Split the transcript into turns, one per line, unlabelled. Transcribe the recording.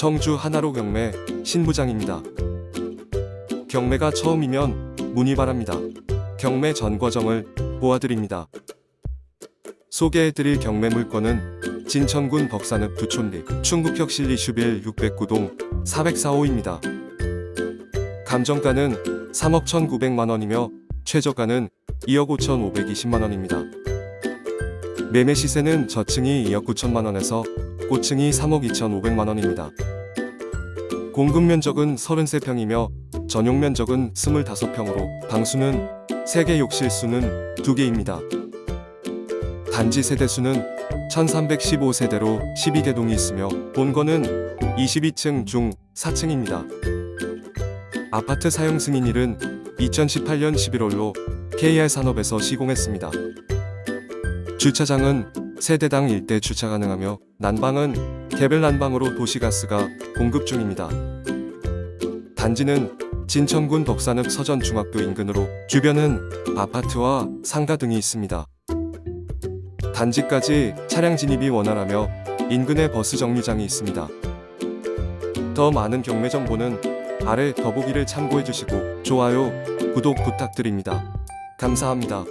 청주 하나로 경매 신부장입니다. 경매가 처음이면 문의 바랍니다. 경매 전 과정을 보아드립니다. 소개해드릴 경매 물건은 진천군 벅산읍 두촌리 충북혁신리 슈빌 609동 404호입니다. 감정가는 3억 1,900만 최저가는 2억 5,520만 원입니다. 매매 시세는 저층이 2억 9천만 원에서 고층이 3억 2,500만 원입니다. 공급 면적은 33평이며 전용 면적은 25평으로 방수는 3개 욕실 수는 2개입니다. 단지 세대 수는 1315세대로 12개 동이 있으며 본건은 22층 중 4층입니다. 아파트 사용 승인일은 2018년 11월로 KR 산업에서 시공했습니다. 주차장은 세대당 1대 주차 가능하며 난방은 개별 난방으로 도시가스가 공급 중입니다. 단지는 진천군 덕산읍 서전중학교 인근으로 주변은 아파트와 상가 등이 있습니다. 단지까지 차량 진입이 원활하며 인근에 버스 정류장이 있습니다. 더 많은 경매 정보는 아래 더보기를 참고해 주시고 좋아요, 구독 부탁드립니다. 감사합니다.